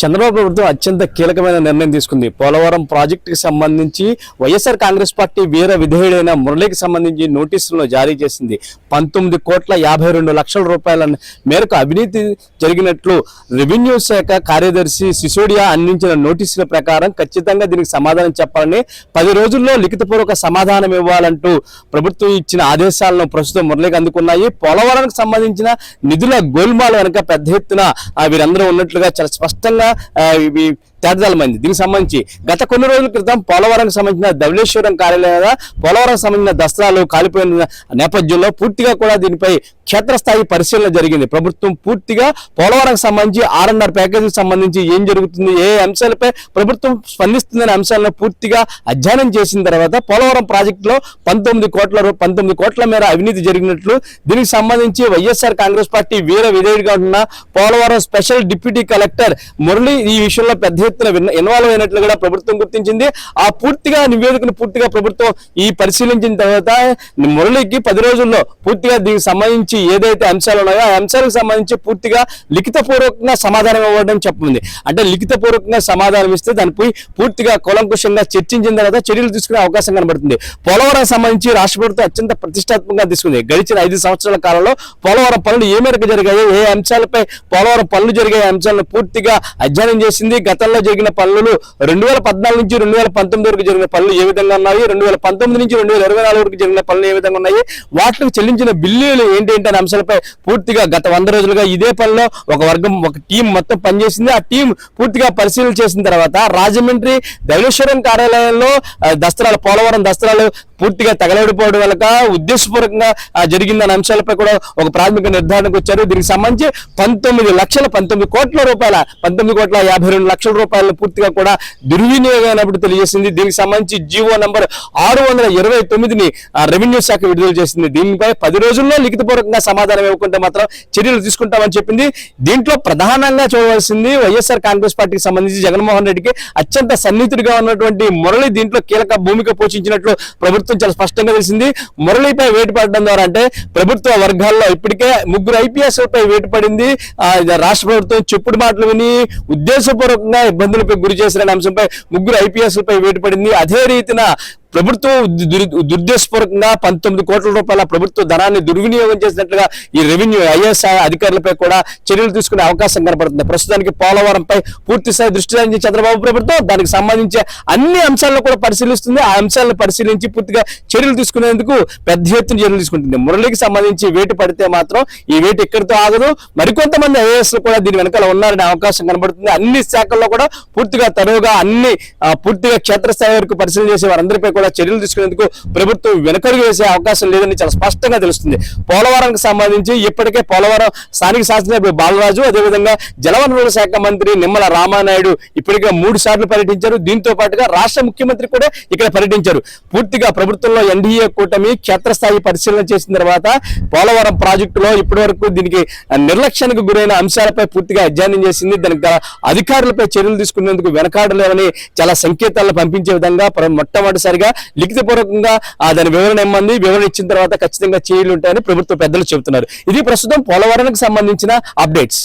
చంద్రబాబు ప్రభుత్వం అత్యంత కీలకమైన నిర్ణయం తీసుకుంది. పోలవరం ప్రాజెక్టుకి సంబంధించి వైఎస్ఆర్ కాంగ్రెస్ పార్టీ వీర విధేయుడైన మురళికి సంబంధించి నోటీసులను జారీ చేసింది. పంతొమ్మిది కోట్ల యాభై రెండు లక్షల రూపాయల మేరకు అవినీతి జరిగినట్లు రెవెన్యూ శాఖ కార్యదర్శి సిసోడియా అందించిన నోటీసుల ప్రకారం ఖచ్చితంగా దీనికి సమాధానం చెప్పాలని పది రోజుల్లో లిఖితపూర్వక సమాధానం ఇవ్వాలంటూ ప్రభుత్వం ఇచ్చిన ఆదేశాలను ప్రస్తుతం మురళికి అందుకున్నాయి. పోలవరానికి సంబంధించిన నిధుల గోల్మాల వెనక పెద్ద ఎత్తున వీరందరూ ఉన్నట్లుగా చాలా స్పష్టంగా ఆ, ఇవి తేటదలమైంది దీనికి సంబంధించి గత కొన్ని రోజుల క్రితం పోలవరంకి సంబంధించిన ధవళేశ్వరం కార్యాలయం పోలవరం సంబంధించిన దసరాలు కాలిపోయిన నేపథ్యంలో పూర్తిగా కూడా దీనిపై క్షేత్రస్థాయి పరిశీలన జరిగింది. ప్రభుత్వం పూర్తిగా పోలవరంకి సంబంధించి ఆర్ఎన్ఆర్ ప్యాకేజీకి సంబంధించి ఏం జరుగుతుంది ఏ అంశాలపై ప్రభుత్వం స్పందిస్తుందనే అంశాలను పూర్తిగా అధ్యయనం చేసిన తర్వాత పోలవరం ప్రాజెక్టులో పంతొమ్మిది కోట్ల పంతొమ్మిది కోట్ల మేర అవినీతి జరిగినట్లు దీనికి సంబంధించి వైఎస్ఆర్ కాంగ్రెస్ పార్టీ వీర విధేయుడిగా ఉన్న Polavaram special deputy collector Murali ఈ విషయంలో పెద్ద ఎత్తున విన్న- ఇన్వాల్వ్ అయినట్లు కూడా ప్రభుత్వం గుర్తించింది. ఆ పూర్తిగా నివేదికను పూర్తిగా ప్రభుత్వం ఈ పరిశీలించిన తర్వాత మురళికి పది రోజుల్లో పూర్తిగా దీనికి సంబంధించి ఏదైతే అంశాలు ఉన్నాయో ఆ అంశాలకు సంబంధించి పూర్తిగా లిఖితపూర్వకంగా సమాధానం ఇవ్వడం చెప్పింది. అంటే లిఖితపూర్వకంగా సమాధానం ఇస్తే దానిపై పూర్తిగా కులంకుశంగా చర్చించిన తర్వాత చర్యలు తీసుకునే అవకాశం కనబడుతుంది. పోలవరం సంబంధించి రాష్ట్ర ప్రభుత్వం అత్యంత ప్రతిష్టాత్మకంగా తీసుకుంది. గడిచిన ఐదు సంవత్సరాల కాలంలో పోలవరం పనులు ఏ మేరకు జరిగాయో ఏ అంశాలపై పోలవరం పనులు జరిగే అంశాలను పూర్తిగా అధ్యయనం చేసింది. గతంలో జరిగిన పనులు రెండు వేల పద్నాలుగు నుంచి రెండు వేల పంతొమ్మిది వరకు జరిగిన పనులు ఏ విధంగా ఉన్నాయి? రెండు వేల పంతొమ్మిది నుంచి రెండు వేల ఇరవై నాలుగు వరకు జరిగిన పనులు ఏ విధంగా ఉన్నాయి? వాటికి చెల్లించిన బిల్లులు ఏంటి అనే అంశాలపై పూర్తిగా గత వంద రోజులుగా ఇదే పనిలో ఒక వర్గం ఒక టీం మొత్తం పనిచేసింది. ఆ టీం పూర్తిగా పరిశీలన చేసిన తర్వాత రాజమండ్రి ధైలేశ్వరం కార్యాలయంలో దసరాలు పోలవరం దసరాలు పూర్తిగా తగలేడిపోవడం వల్ల ఉద్దేశపూర్వకంగా ఆ, అంశాలపై కూడా ఒక ప్రాథమిక నిర్ధారణకు వచ్చారు. దీనికి సంబంధించి పంతొమ్మిది లక్షల పంతొమ్మిది కోట్ల రూపాయల పంతొమ్మిది కోట్ల యాభై రెండు లక్షల రూపాయలను పూర్తిగా కూడా దుర్వినియోగమైనప్పుడు తెలియజేసింది. దీనికి సంబంధించి జీవో నంబర్ ఆరు వందల ఇరవై తొమ్మిదిని ఆ, రెవెన్యూ శాఖ విడుదల చేసింది. దీనిపై పది రోజుల్లో లిఖితపూర్వకంగా సమాధానం ఇవ్వకుంటే మాత్రం చర్యలు తీసుకుంటామని చెప్పింది. దీంట్లో ప్రధానంగా చూడవలసింది వైఎస్ఆర్ కాంగ్రెస్ పార్టీకి సంబంధించి జగన్మోహన్ రెడ్డికి అత్యంత సన్నిహితుడిగా ఉన్నటువంటి మురళి దీంట్లో కీలక భూమిక పోషించినట్లు ప్రభుత్వం చాలా స్పష్టంగా తెలిసింది. మురళిపై వేటు పడడం ద్వారా అంటే ప్రభుత్వ వర్గాల్లో ఇప్పటికే ముగ్గురు ఐపీఎస్ పై వేటు పడింది. ఆ, ఇది రాష్ట్ర ప్రభుత్వం చెప్పుడు మాటలు విని ఉద్దేశపూర్వకంగా ఇబ్బందులపై గురి చేసిన అంశంపై ముగ్గురు ఐపీఎస్ పై వేటు పడింది. అదే రీతిన ప్రభుత్వం దుర్దేశపూర్వకంగా పంతొమ్మిది కోట్ల రూపాయల ప్రభుత్వ ధనాన్ని దుర్వినియోగం చేసినట్లుగా ఈ రెవెన్యూ ఐఎస్ అధికారులపై కూడా చర్యలు తీసుకునే అవకాశం కనపడుతుంది. ప్రస్తుతానికి పోలవరంపై పూర్తి స్థాయి దృష్టి సారించి చంద్రబాబు ప్రభుత్వం దానికి సంబంధించి అన్ని అంశాలను కూడా పరిశీలిస్తుంది. ఆ అంశాలను పరిశీలించి పూర్తిగా చర్యలు తీసుకునేందుకు పెద్ద ఎత్తున చర్యలు తీసుకుంటుంది. మురళికి సంబంధించి వేటు పడితే మాత్రం ఈ వేటు ఎక్కడితో ఆగదు. మరికొంతమంది ఐఏఎస్ కూడా దీని వెనకాల ఉన్నారనే అవకాశం కనబడుతుంది. అన్ని శాఖల్లో కూడా పూర్తిగా తరువుగా అన్ని పూర్తిగా క్షేత్రస్థాయి వరకు పరిశీలన చేసే వారందరిపై కూడా చర్యలు తీసుకునేందుకు ప్రభుత్వం వెనకడుగు వేసే అవకాశం లేదని చాలా స్పష్టంగా తెలుస్తుంది. పోలవరంకి సంబంధించి ఇప్పటికే పోలవరం స్థానిక శాసనసభ్యుడు బాలరాజు అదేవిధంగా జలవనరుల శాఖ మంత్రి నిమ్మల రామానాయుడు ఇప్పటికే మూడు సార్లు పర్యటించారు. దీంతో పాటుగా రాష్ట్ర ముఖ్యమంత్రి కూడా ఇక్కడ పర్యటించారు. పూర్తిగా ప్రభుత్వంలో ఎన్డీఏ కూటమి క్షేత్రస్థాయి పరిశీలన చేసిన తర్వాత పోలవరం ప్రాజెక్టులో ఇప్పటి వరకు దీనికి నిర్లక్ష్యానికి గురైన అంశాలపై పూర్తిగా అధ్యయనం చేసింది. దానికి అధికారులపై చర్యలు తీసుకునేందుకు వెనకాడలేవని చాలా సంకేతాలను పంపించే విధంగా మొట్టమొదటిసారిగా మొట్టమొదటిసారిగా లిఖితపూర్వకంగా దాని వివరణ ఇమ్మంది. వివరణ ఇచ్చిన తర్వాత ఖచ్చితంగా చేయలు ఉంటాయని ప్రభుత్వ పెద్దలు చెబుతున్నారు. ఇది ప్రస్తుతం పోలవరానికి సంబంధించిన అప్డేట్స్.